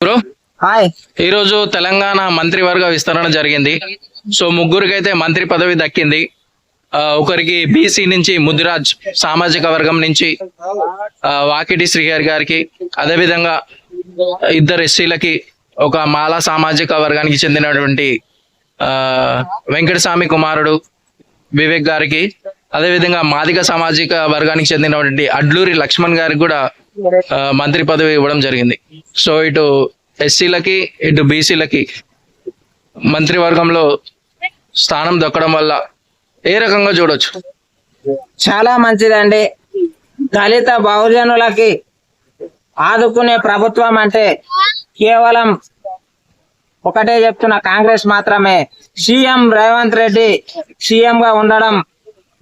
Bro hi. ఈరోజు తెలంగాణ మంత్రివర్గ విస్తరణ జరిగింది. సో ముగ్గురికి అయితే మంత్రి పదవి దక్కింది. ఆ, ఒకరికి బీసీ నుంచి ముదిరాజ్ సామాజిక వర్గం నుంచి వాకిటి శ్రీహరి గారికి అదేవిధంగా ఇద్దరు ఎస్సీలకి ఒక మాలా సామాజిక వర్గానికి చెందినటువంటి ఆ, వెంకటస్వామి కుమారుడు వివేక్ గారికి అదేవిధంగా మాదిగ సామాజిక వర్గానికి చెందినటువంటి అడ్లూరి లక్ష్మణ్ గారికి కూడా మంత్రి పదవి ఇవ్వడం జరిగింది. సో ఇటు ఎస్సీలకి ఇటు బీసీలకి మంత్రివర్గంలో స్థానం దక్కడం వల్ల ఏ రకంగా చూడొచ్చు? చాలా మంచిదండి. దళిత బహుజనులకి ఆదుకునే ప్రభుత్వం అంటే కేవలం ఒకటే చెప్తున్న కాంగ్రెస్ మాత్రమే. సీఎం రేవంత్ రెడ్డి సీఎం గా ఉండడం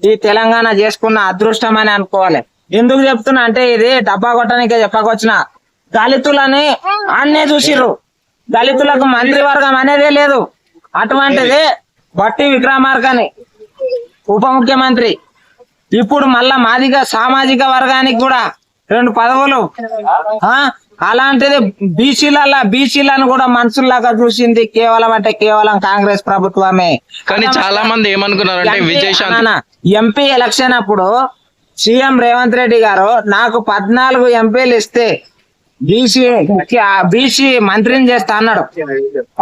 ఈ తెలంగాణ చేసుకున్న అదృష్టం అని అనుకోవాలి. ఎందుకు చెప్తున్నా అంటే ఇది డబ్బా కొట్టడానికే చెప్పకొచ్చిన. దళితులని అన్నే చూసిర్రు. దళితులకు మంత్రివర్గం అనేదే లేదు. అటువంటిది బట్టి విక్రమార్కని ఉప ముఖ్యమంత్రి. ఇప్పుడు మళ్ళా మాదిగా సామాజిక వర్గానికి కూడా రెండు పదవులు. ఆ? అలాంటిది బీసీల బీసీలను కూడా మనుషుల్లాగా చూసింది కేవలం అంటే కేవలం కాంగ్రెస్ ప్రభుత్వమే. కానీ చాలా మంది ఏమనుకున్నారంటే విజయశాంతి ఎంపీ ఎలక్షన్ అప్పుడు సీఎం రేవంత్ రెడ్డి గారు నాకు పద్నాలుగు ఎంపీలు ఇస్తే బీసీ బీసీ మంత్రిని చేస్తా అన్నాడు.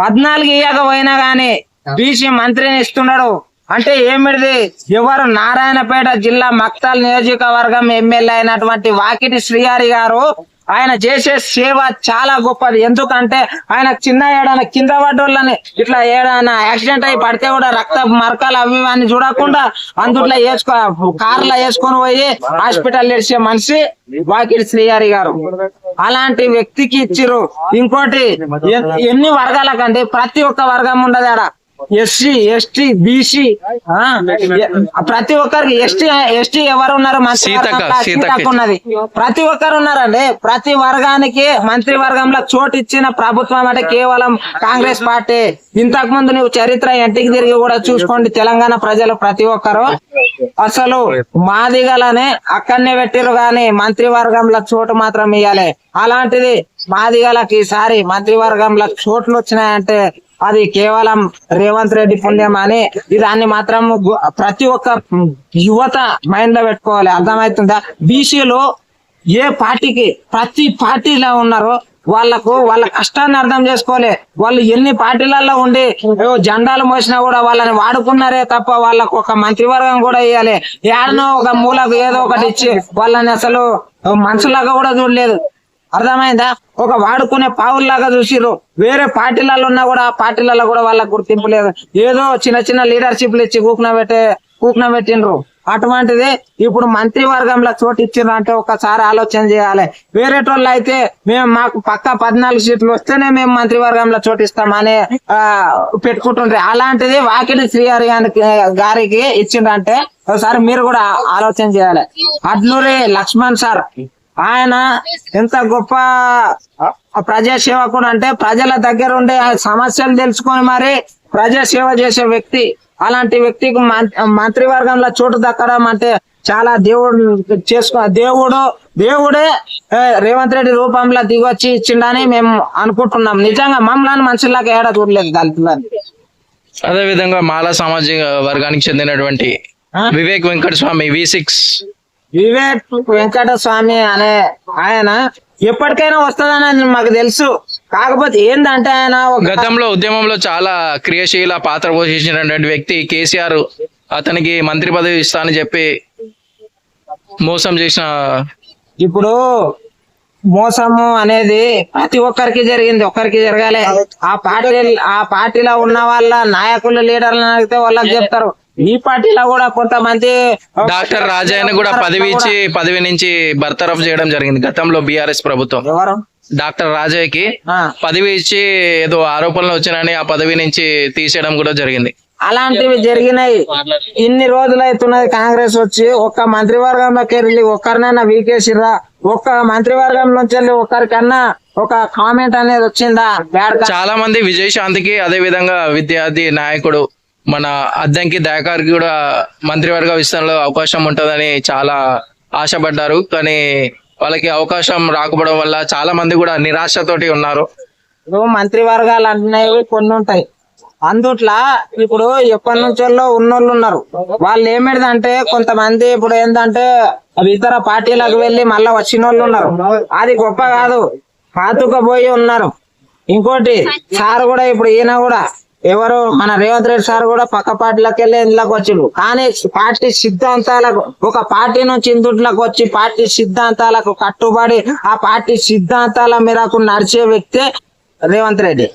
పద్నాలుగు ఇవ్వకపోయినా గానీ బీసీ మంత్రిని ఇస్తున్నాడు. అంటే ఏమిటిది? ఎవరు నారాయణపేట జిల్లా మక్తాల్ నియోజకవర్గం ఎమ్మెల్యే అయినటువంటి వాకిటి శ్రీహారి గారు ఆయన చేసే సేవ చాలా గొప్పది. ఎందుకంటే ఆయన చిన్న ఏడాన కింద పడ్డోళ్ళని ఇట్లా ఏడాన యాక్సిడెంట్ అయి పడితే కూడా రక్త మరకలు అవి అని చూడకుండా అందుట్లో వేసుకో కార్లో వేసుకొని పోయి హాస్పిటల్ చేసే మనిషి వాకిడి శ్రీహారి గారు. అలాంటి వ్యక్తికి ఇచ్చిర్రు. ఇంకోటి ఎన్ని వర్గాలకండి ప్రతి ఒక్క వర్గం ఉండదు ఆడ. ఎస్సీ ఎస్టీ బీసీ ప్రతి ఒక్కరికి ఎస్టీ ఎస్టీ ఎవరు ఉన్నారు మంత్రి ఉన్నది. ప్రతి ఒక్కరు ఉన్నారండి. ప్రతి వర్గానికి మంత్రి వర్గంలో చోటు ఇచ్చిన ప్రభుత్వం అంటే కేవలం కాంగ్రెస్ పార్టీ. ఇంతకు ముందు నువ్వు చరిత్ర ఇంటికి తిరిగి కూడా చూసుకోండి. తెలంగాణ ప్రజలు ప్రతి ఒక్కరు అసలు మాదిగలనే అక్కడనే పెట్టిరు గాని మంత్రి వర్గంలో చోటు మాత్రం ఇవ్వాలి అలాంటిది మాదిగలకి ఈసారి మంత్రి వర్గంలో చోట్లు వచ్చినాయంటే అది కేవలం రేవంత్ రెడ్డి పుణ్యం అని దాన్ని మాత్రం ప్రతి ఒక్క యువత మైండ్లో పెట్టుకోవాలి. అర్థమవుతుందా? బీసీలో ఏ పార్టీకి ప్రతి పార్టీలో ఉన్నారో వాళ్ళకు వాళ్ళ కష్టాన్ని అర్థం చేసుకోవాలి. వాళ్ళు ఎన్ని పార్టీలలో ఉండి జెండాలు మోసినా కూడా వాళ్ళని వాడుకున్నారే తప్ప వాళ్ళకు ఒక మంత్రివర్గం కూడా ఇవ్వాలి ఏడనో ఒక మూలకు ఏదో ఒకటి ఇచ్చి వాళ్ళని అసలు మనుషులాగా కూడా చూడలేదు. అర్థమైందా? ఒక వాడుకునే పావుల్లాగా చూసిర్రు. వేరే పార్టీలలో ఉన్నా కూడా పార్టీలలో కూడా వాళ్ళకి గుర్తింపు లేదు. ఏదో చిన్న చిన్న లీడర్షిప్లు ఇచ్చి కూకున పెట్టే కూకున పెట్టిండ్రు. అటువంటిది ఇప్పుడు మంత్రి వర్గంలో చోటు ఇచ్చిండ్రు అంటే ఒకసారి ఆలోచన చేయాలి. వేరేటోళ్ళు అయితే మేము మాకు పక్క పద్నాలుగు సీట్లు వస్తేనే మేము మంత్రి వర్గంలో చోటు ఇస్తామని ఆ, పెట్టుకుంటుండ్రు. అలాంటిది వాకిడి శ్రీహరి గారికి గారికి ఇచ్చిండ్రంటే ఒకసారి మీరు కూడా ఆలోచన చేయాలి. అడ్లూరి లక్ష్మణ్ సార్ ఆయన ఎంత గొప్ప ప్రజా సేవకుడు అంటే ప్రజల దగ్గర ఉండే ఆ సమస్యలు తెలుసుకొని మరి ప్రజా సేవ చేసే వ్యక్తి. అలాంటి వ్యక్తికి మం- మంత్రివర్గంలో చోటు దక్కడం అంటే చాలా దేవుడు చేసుకో దేవుడు దేవుడే రేవంత్ రెడ్డి రూపంలో దిగొచ్చి ఇచ్చిండని మేము అనుకుంటున్నాం. నిజంగా మమ్మల్ని మనుషుల్లాగా ఏడా చూడలేదు దళితులని. అదే విధంగా మాలా సామాజిక వర్గానికి చెందినటువంటి? వివేక్ వెంకటస్వామి వి సిక్స్ వివేక్ వెంకట స్వామి అనే ఆయన ఎప్పటికైనా వస్తుందని మాకు తెలుసు. కాకపోతే ఏంటంటే ఆయన గతంలో ఉద్యమంలో చాలా క్రియాశీల పాత్ర పోషించినటువంటి వ్యక్తి కేసీఆర్ అతనికి మంత్రి పదవి ఇస్తా అని చెప్పి మోసం చేసిన ఇప్పుడు మోసము అనేది ప్రతి ఒక్కరికి జరిగింది ఒక్కరికి జరగాలి. ఆ పార్టీ ఆ పార్టీలో ఉన్న వాళ్ళ నాయకులు లీడర్లను అడిగితే వాళ్ళకి చెప్తారు. ఈ పార్టీలో కూడా కొంతమంది డాక్టర్ రాజయ్యను కూడా పదవి ఇచ్చి పదవి నుంచి బర్తరఫ్ చేయడం జరిగింది. గతంలో బీఆర్ఎస్ ప్రభుత్వం. ఎవరు? డాక్టర్ రాజయ్యకి పదవి ఇచ్చి ఏదో ఆరోపణలు వచ్చినాయని ఆ పదవి నుంచి తీసేయడం కూడా జరిగింది. అలాంటివి జరిగినాయి. ఇన్ని రోజులు అవుతున్నది కాంగ్రెస్ వచ్చి ఒక్క మంత్రివర్గంలోకి వెళ్ళి ఒక్కరినైనా వీకేసిర్రా? ఒక్క మంత్రివర్గం నుంచి వెళ్ళి ఒక్కరికన్నా ఒక కామెంట్ అనేది వచ్చిందా? చాలా మంది విజయశాంతికి అదే విధంగా విద్యార్థి నాయకుడు మన అద్దంకి దయాకర్కి కూడా మంత్రివర్గ విస్తరణలో అవకాశం ఉంటుందని చాలా ఆశపడ్డారు. కానీ వాళ్ళకి అవకాశం రాకపోవడం వల్ల చాలా మంది కూడా నిరాశతోటి ఉన్నారు. ఇప్పుడు మంత్రివర్గాలు అనేవి కొన్ని ఉంటాయి. అందుట్లా ఇప్పుడు ఎప్పటి నుంచో ఉన్నోళ్ళు ఉన్నారు. వాళ్ళు ఏమిటిదంటే కొంతమంది ఇప్పుడు ఏంటంటే అవి ఇతర పార్టీలకు వెళ్ళి మళ్ళా వచ్చిన వాళ్ళు ఉన్నారు. అది గొప్ప కాదు. పాతుకపోయి ఉన్నారు. ఇంకోటి సార్ కూడా ఇప్పుడు ఈయన కూడా ఎవరు మన రేవంత్ రెడ్డి సార్ కూడా పక్క పార్టీలకు వెళ్ళి ఇందులోకి వచ్చిండు. కానీ పార్టీ సిద్ధాంతాలకు ఒక పార్టీ నుంచి ఇందుట్లోకి వచ్చి పార్టీ సిద్ధాంతాలకు కట్టుబడి ఆ పార్టీ సిద్ధాంతాల మేరకు నడిచే వ్యక్తే రేవంత్ రెడ్డి.